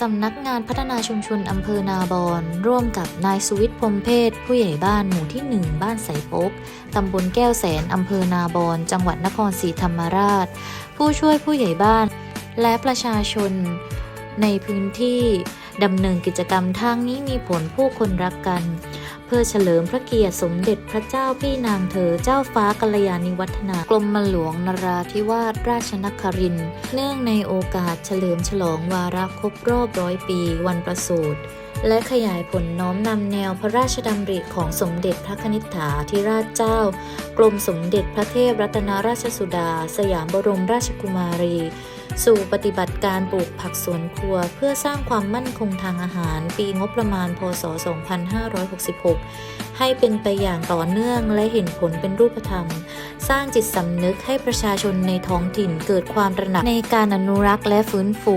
สำนักงานพัฒนาชุมชนอำเภอนาบอนร่วมกับนายสุวิทย์พรมเพศผู้ใหญ่บ้านหมู่ที่ 1 บ้านสายปกตำบลแก้วแสนอำเภอนาบอนจังหวัดนครศรีธรรมราช ผู้ช่วยผู้ใหญ่บ้าน และประชาชนในพื้นที่ดำเนินกิจกรรมทางนี้มีผลผู้คนรักกันเพื่อเฉลิมพระเกียรติสมเด็จพระเจ้าพี่นางเธอเจ้าฟ้ากัลยาณิวัฒนากรมหลวงนราธิวาสราชนครินเนื่องในโอกาสเฉลิมฉลองวาระครบรอบร้อยปีวันประสูติและขยายผลน้อมนำแนวพระราชดำริของสมเด็จพระคณิษฐาธิราชเจ้า กรมสมเด็จพระเทพรัตนราชสุดา สยามบรมราชกุมารี สู่ปฏิบัติการปลูกผักสวนครัว เพื่อสร้างความมั่นคงทางอาหาร ปีงบประมาณ พศ 2566 ให้เป็นไปอย่างต่อเนื่องและเห็นผลเป็นรูปธรรม สร้างจิตสำนึกให้ประชาชนในท้องถิ่นเกิดความตระหนักในการอนุรักษ์และฟื้นฟู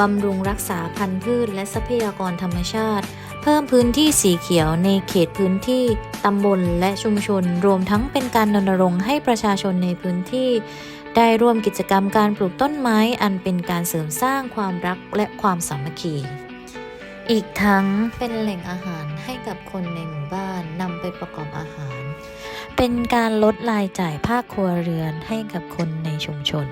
บำรุงรักษาพันธุ์พืชและทรัพยากรธรรมชาติ เพิ่มพื้นที่สีเขียวในเขตพื้นที่ตำบลและชุมชน รวมทั้งเป็นการรณรงค์ให้ประชาชนในพื้นที่ ได้ร่วมกิจกรรมการปลูกต้นไม้อันเป็นการเสริมสร้างความรักและความสามัคคี อีกทั้งเป็นแหล่งอาหารให้กับคนในหมู่บ้านนำไปประกอบอาหาร เป็นการลดรายจ่ายภาคครัวเรือนให้กับคนในชุมชน